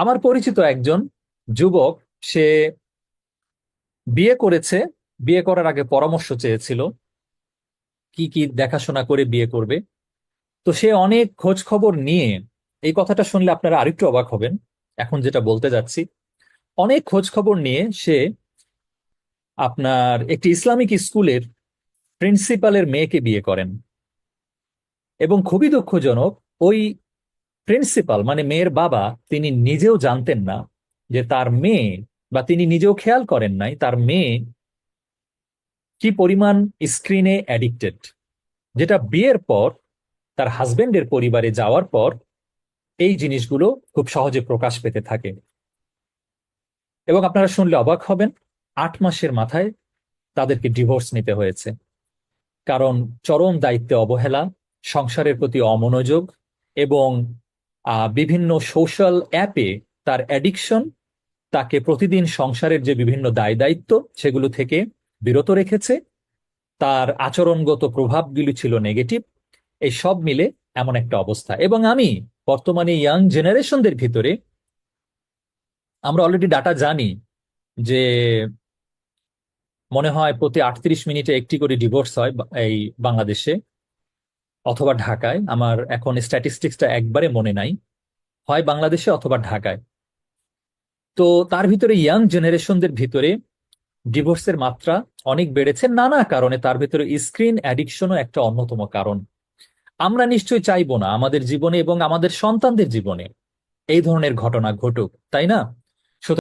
আমার পরিচিত একজন যুবক, সে বিয়ে করেছে, বিয়ে করার আগে পরামর্শ চেয়েছিল, কি কি দেখাশোনা করে বিয়ে করবে। তো সে অনেক খোঁজ খবর নিয়ে, এই কথাটা শুনলে আপনারা আরেকটু অবাক হবেন, এখন যেটা বলতে যাচ্ছি। অনেক খোঁজ খবর নিয়ে সে আপনার একটি ইসলামিক স্কুলের প্রিন্সিপালের মেয়েকে বিয়ে করেন। এবং খুবই দুঃখজনক, ওই প্রিন্সিপাল মানে মেয়ের বাবা, তিনি নিজেও জানতেন না যে তার মেয়ে বা তিনি নিজেও খেয়াল করেন নাই তার মেয়ে কি পরিমাণ স্ক্রিনে অ্যাডিক্টেড যেটা বিয়ের পর, তার হাজবেন্ডের পরিবারে যাওয়ার পর, এই জিনিসগুলো খুব সহজে প্রকাশ পেতে থাকে। এবং আপনারা শুনলে অবাক হবেন, আট মাসের মাথায় তাদেরকে ডিভোর্স নিতে হয়েছে। কারণ চরম দায়িত্বে অবহেলা, সংসারের প্রতি অমনোযোগ এবং বিভিন্ন সোশ্যাল অ্যাপে তার অ্যাডিকশন তাকে প্রতিদিন সংসারের যে বিভিন্ন দায় দায়িত্ব সেগুলো থেকে বিরত রেখেছে। তার আচরণগত প্রভাবগুলি ছিল নেগেটিভ এই সব মিলে এমন একটা অবস্থা। এবং আমি বর্তমানে ইয়াং জেনারেশনদের ভিতরে আমরা অলরেডি ডাটা জানি যে মনে হয় প্রতি আটত্রিশ মিনিটে একটি করে ডিভোর্স হয় এই বাংলাদেশে। অথবা ঢাকায়। আমার এখন স্ট্যাটিস্টিক্সটা একবারে মনে নাই। হয় বাংলাদেশে অথবা ঢাকায়। তো তার ভিতরে ইয়াং জেনারেশনদের ভিতরে ডিভোর্সের মাত্রা অনেক বেড়েছে। নানা কারণে তার ভিতরে স্ক্রিন অ্যাডিকশনও একটা অন্যতম কারণ। আমরা নিশ্চয়ই চাইব না আমাদের জীবনে এবং আমাদের সন্তানদের জীবনে এই ধরনের ঘটনা ঘটুক, তাই না?